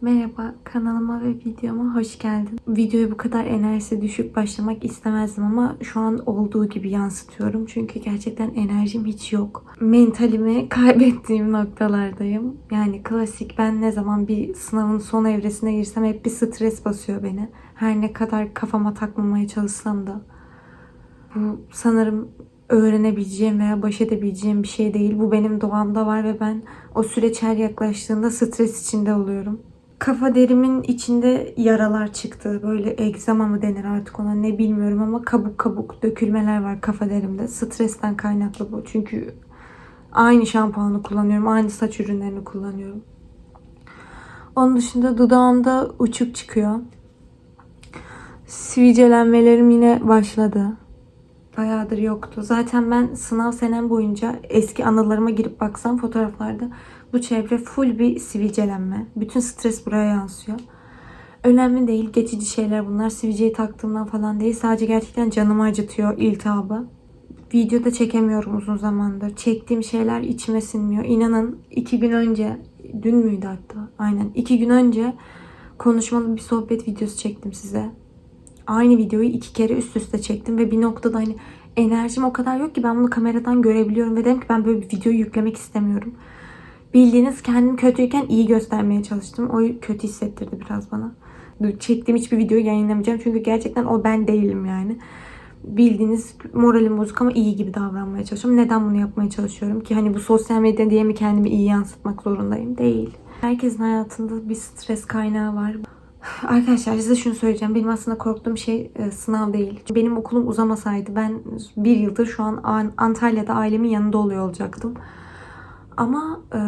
Merhaba kanalıma ve videoma hoş geldin. Videoya bu kadar enerjisi düşük başlamak istemezdim ama şu an olduğu gibi yansıtıyorum. Çünkü gerçekten enerjim hiç yok. Mentalimi kaybettiğim noktalardayım. Yani klasik ben ne zaman bir sınavın son evresine girsem hep bir stres basıyor beni. Her ne kadar kafama takmamaya çalışsam da. Bu sanırım öğrenebileceğim veya baş edebileceğim bir şey değil. Bu benim doğamda var ve ben o süreç her yaklaştığında stres içinde oluyorum. Kafa derimin içinde yaralar çıktı. Böyle egzama mı denir artık ona ne bilmiyorum ama kabuk kabuk dökülmeler var kafa derimde. Stresten kaynaklı bu. Çünkü aynı şampuanı kullanıyorum. Aynı saç ürünlerini kullanıyorum. Onun dışında dudağımda uçuk çıkıyor. Sivilcelenmelerim yine başladı. Bayağıdır yoktu. Zaten ben sınav senem boyunca eski anılarıma girip baksam fotoğraflarda bu çevre full bir sivilcelenme. Bütün stres buraya yansıyor. Önemli değil. Geçici şeyler bunlar. Sivilceyi taktığımdan falan değil. Sadece gerçekten canımı acıtıyor iltihabı. Videoda çekemiyorum uzun zamandır. Çektiğim şeyler içime sinmiyor. İnanın iki gün önce, dün müydü hatta? Aynen. iki gün önce konuşmalı bir sohbet videosu çektim size aynı videoyu iki kere üst üste çektim ve bir noktada hani enerjim o kadar yok ki ben bunu kameradan görebiliyorum ve dedim ki ben böyle bir videoyu yüklemek istemiyorum. Bildiğiniz kendim kötüyken iyi göstermeye çalıştım. O kötü hissettirdi biraz bana. Çektiğim hiçbir videoyu yayınlamayacağım çünkü gerçekten o ben değilim yani. Bildiğiniz moralim bozuk ama iyi gibi davranmaya çalışıyorum. Neden bunu yapmaya çalışıyorum ki hani bu sosyal medya diye mi kendimi iyi yansıtmak zorundayım? Değil. Herkesin hayatında bir stres kaynağı var. Arkadaşlar size şunu söyleyeceğim. Benim aslında korktuğum şey e, sınav değil. Benim okulum uzamasaydı ben bir yıldır şu An- Antalya'da ailemin yanında oluyor olacaktım. Ama e,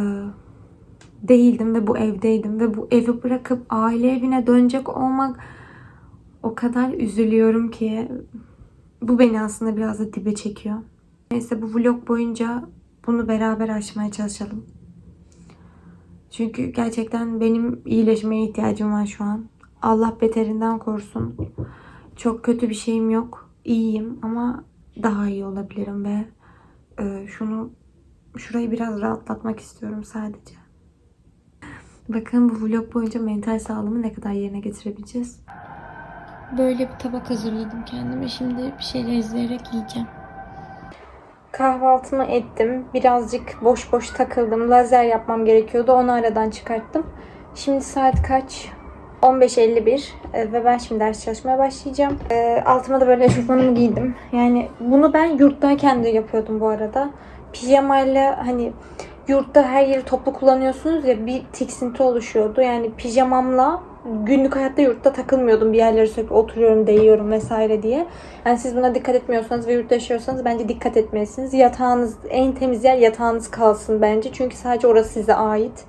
değildim ve bu evdeydim ve bu evi bırakıp aile evine dönecek olmak o kadar üzülüyorum ki bu beni aslında biraz da dibe çekiyor. Neyse bu vlog boyunca bunu beraber aşmaya çalışalım. Çünkü gerçekten benim iyileşmeye ihtiyacım var şu an. Allah beterinden korusun. Çok kötü bir şeyim yok. İyiyim ama daha iyi olabilirim ve e, şunu şurayı biraz rahatlatmak istiyorum sadece. Bakın bu vlog boyunca mental sağlığımı ne kadar yerine getirebileceğiz. Böyle bir tabak hazırladım kendime. Şimdi bir şeyler izleyerek yiyeceğim. Kahvaltımı ettim. Birazcık boş boş takıldım. Lazer yapmam gerekiyordu. Onu aradan çıkarttım. Şimdi saat kaç? 15.51 Ee, ve ben şimdi ders çalışmaya başlayacağım. Ee, altıma da böyle eşofmanımı giydim. Yani bunu ben yurttayken de yapıyordum bu arada. Pijamayla hani yurtta her yeri toplu kullanıyorsunuz ya bir tiksinti oluşuyordu. Yani pijamamla günlük hayatta yurtta takılmıyordum. Bir yerlere sürekli oturuyorum, değiyorum vesaire diye. Yani siz buna dikkat etmiyorsanız ve yurtta yaşıyorsanız bence dikkat etmelisiniz. Yatağınız, en temiz yer yatağınız kalsın bence. Çünkü sadece orası size ait.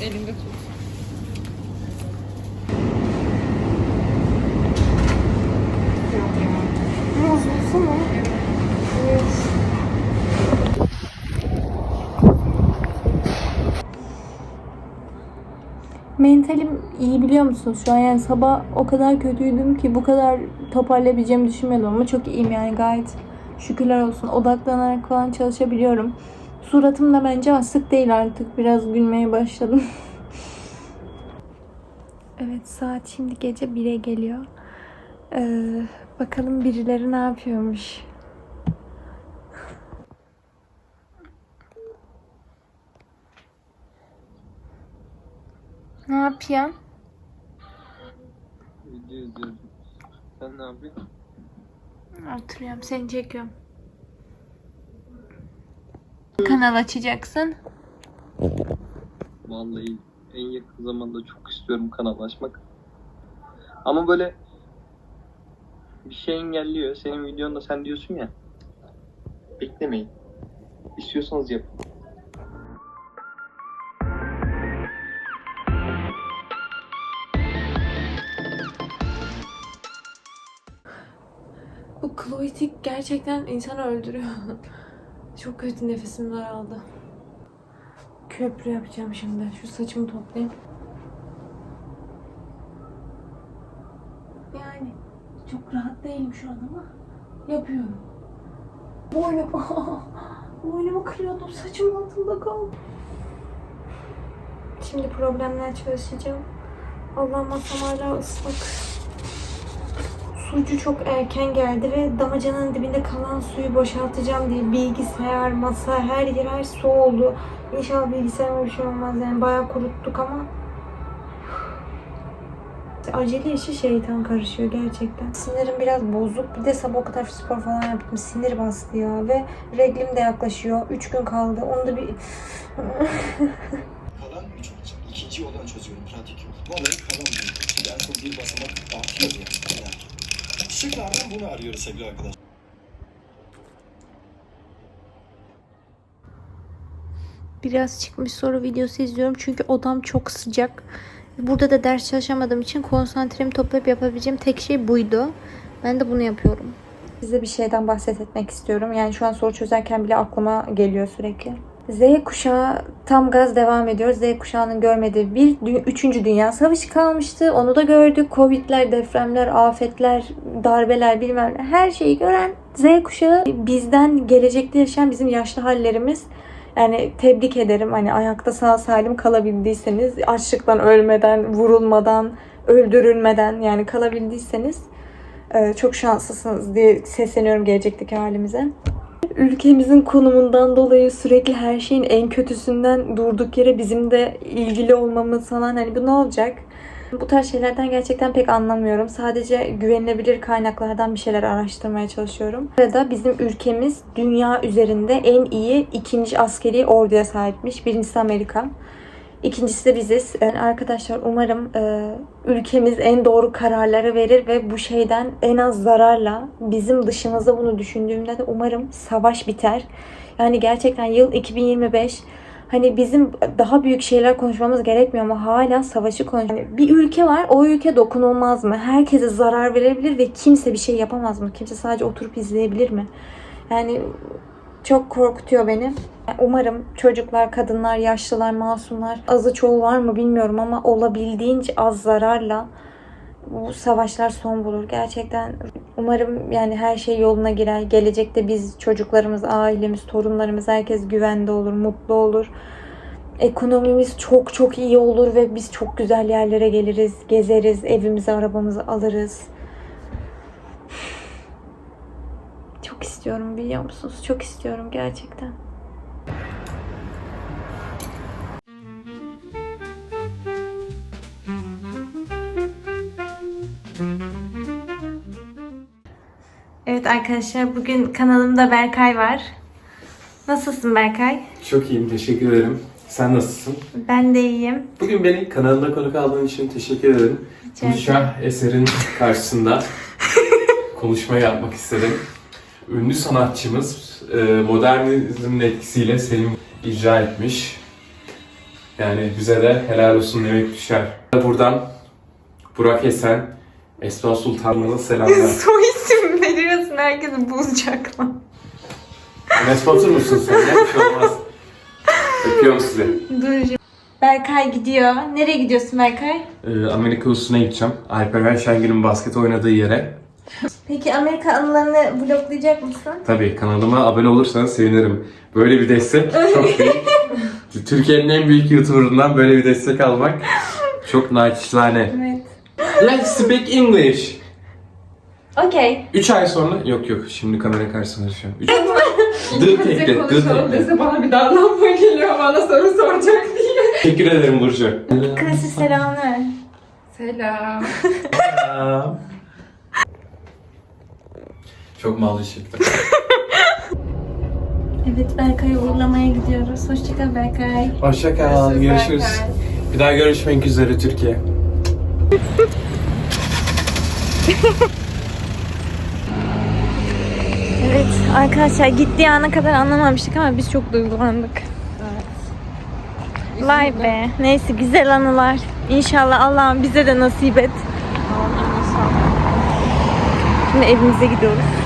Elinde tut. Mentalim iyi biliyor musunuz şu an yani sabah o kadar kötüydüm ki bu kadar toparlayabileceğimi düşünmüyordum ama çok iyiyim yani gayet şükürler olsun odaklanarak falan çalışabiliyorum. Suratım da bence asık değil artık biraz gülmeye başladım. evet saat şimdi gece 1'e geliyor. Ee, bakalım birileri ne yapıyormuş. Ne yapıyorsun? Video izliyordum. Sen ne yapıyorsun? Oturuyorum seni çekiyorum. Kanal açacaksın. Vallahi en yakın zamanda çok istiyorum kanal açmak. Ama böyle bir şey engelliyor. Senin videonda sen diyorsun ya. Beklemeyin. İstiyorsanız yapın. Bu kloitik gerçekten insanı öldürüyor. Çok kötü nefesim daraldı. Köprü yapacağım şimdi. Şu saçımı toplayayım. Yani çok rahat değilim şu an ama Yapıyorum. Boynum. Boynumu kırıyordum. Saçım altında kaldı. Şimdi problemler çalışacağım. Allah'ım masam hala ıslak. Sucu çok erken geldi ve damacanın dibinde kalan suyu boşaltacağım diye bilgisayar, masa, her yer her su oldu. İnşallah bilgisayarıma bir şey olmaz yani bayağı kuruttuk ama acele işi şeytan karışıyor gerçekten. Sinirim biraz bozuk. Bir de sabah kadar spor falan yaptım. Sinir bastı ya ve reglim de yaklaşıyor. 3 gün kaldı. Onu da bir Kalan 3 maç. İkinci yoldan çözüyorum pratik yol. Olayı kalan diyor. Şimdi en son bir basamak artıyor ya. Yani. Şıklardan bunu arıyoruz sevgili arkadaşlar. Biraz çıkmış soru videosu izliyorum çünkü odam çok sıcak. Burada da ders çalışamadığım için konsantremi toplayıp yapabileceğim tek şey buydu. Ben de bunu yapıyorum. Size bir şeyden bahsetmek istiyorum. Yani şu an soru çözerken bile aklıma geliyor sürekli. Z kuşağı tam gaz devam ediyor. Z kuşağının görmediği bir üçüncü dünya savaşı kalmıştı. Onu da gördük. Covid'ler, depremler, afetler, darbeler bilmem ne. Her şeyi gören Z kuşağı bizden gelecekte yaşayan bizim yaşlı hallerimiz. Yani tebrik ederim hani ayakta sağ salim kalabildiyseniz açlıktan ölmeden, vurulmadan, öldürülmeden yani kalabildiyseniz e, çok şanslısınız diye sesleniyorum gelecekteki halimize. Ülkemizin konumundan dolayı sürekli her şeyin en kötüsünden durduk yere bizim de ilgili olmamız falan hani bu ne olacak? Bu tarz şeylerden gerçekten pek anlamıyorum. Sadece güvenilebilir kaynaklardan bir şeyler araştırmaya çalışıyorum. Burada bizim ülkemiz dünya üzerinde en iyi ikinci askeri orduya sahipmiş. Birincisi Amerika. İkincisi de biziz. Yani arkadaşlar umarım e, ülkemiz en doğru kararları verir ve bu şeyden en az zararla bizim dışımızda bunu düşündüğümde de umarım savaş biter. Yani gerçekten yıl 2025 Hani bizim daha büyük şeyler konuşmamız gerekmiyor ama hala savaşı konuşuyor. Yani bir ülke var, o ülke dokunulmaz mı? Herkese zarar verebilir ve kimse bir şey yapamaz mı? Kimse sadece oturup izleyebilir mi? Yani çok korkutuyor beni. Umarım çocuklar, kadınlar, yaşlılar, masumlar, azı çoğu var mı bilmiyorum ama olabildiğince az zararla bu savaşlar son bulur. Gerçekten umarım yani her şey yoluna girer. Gelecekte biz çocuklarımız, ailemiz, torunlarımız herkes güvende olur, mutlu olur. Ekonomimiz çok çok iyi olur ve biz çok güzel yerlere geliriz, gezeriz, evimizi, arabamızı alırız. Çok istiyorum biliyor musunuz? Çok istiyorum gerçekten. Evet arkadaşlar bugün kanalımda Berkay var. Nasılsın Berkay? Çok iyiyim, teşekkür ederim. Sen nasılsın? Ben de iyiyim. Bugün beni kanalına konuk aldığın için teşekkür ederim. Rica Bu şah eserin karşısında konuşma yapmak istedim. Ünlü sanatçımız e, modernizmin etkisiyle Selim icra etmiş. Yani bize de helal olsun demek düşer. Buradan Burak Esen, Esma Sultanlı'na selamlar. Soy isim veriyorsun herkesi bulacaklar. Enes Batur musun sen? Ne bir şey olmaz. Öpüyorum sizi. Dur. Berkay gidiyor. Nereye gidiyorsun Berkay? Ee, Amerika Ulus'una gideceğim. Alperen Şengül'ün basket oynadığı yere. Peki Amerika anılarını vloglayacak mısın? Tabii kanalıma abone olursanız sevinirim. Böyle bir destek çok büyük. Türkiye'nin en büyük YouTuber'ından böyle bir destek almak çok naçizane. Evet. Let's speak English. Okey. 3 ay sonra yok yok şimdi kamera karşısında şu an. Üç... Dı tekli, dı tekli. dese bana bir darlanma geliyor bana soru soracak diye. Teşekkür ederim Burcu. Klasik selamlar. Selam. Selam. Çok mal çıktı. Evet Berkay'ı uğurlamaya gidiyoruz. Hoşçakal Berkay. Hoşça kal. Görüşürüz. Bir daha görüşmek üzere Türkiye. Evet arkadaşlar gittiği ana kadar anlamamıştık ama biz çok duygulandık. Vay be. Neyse güzel anılar. İnşallah Allah'ım bize de nasip et. Şimdi evimize gidiyoruz.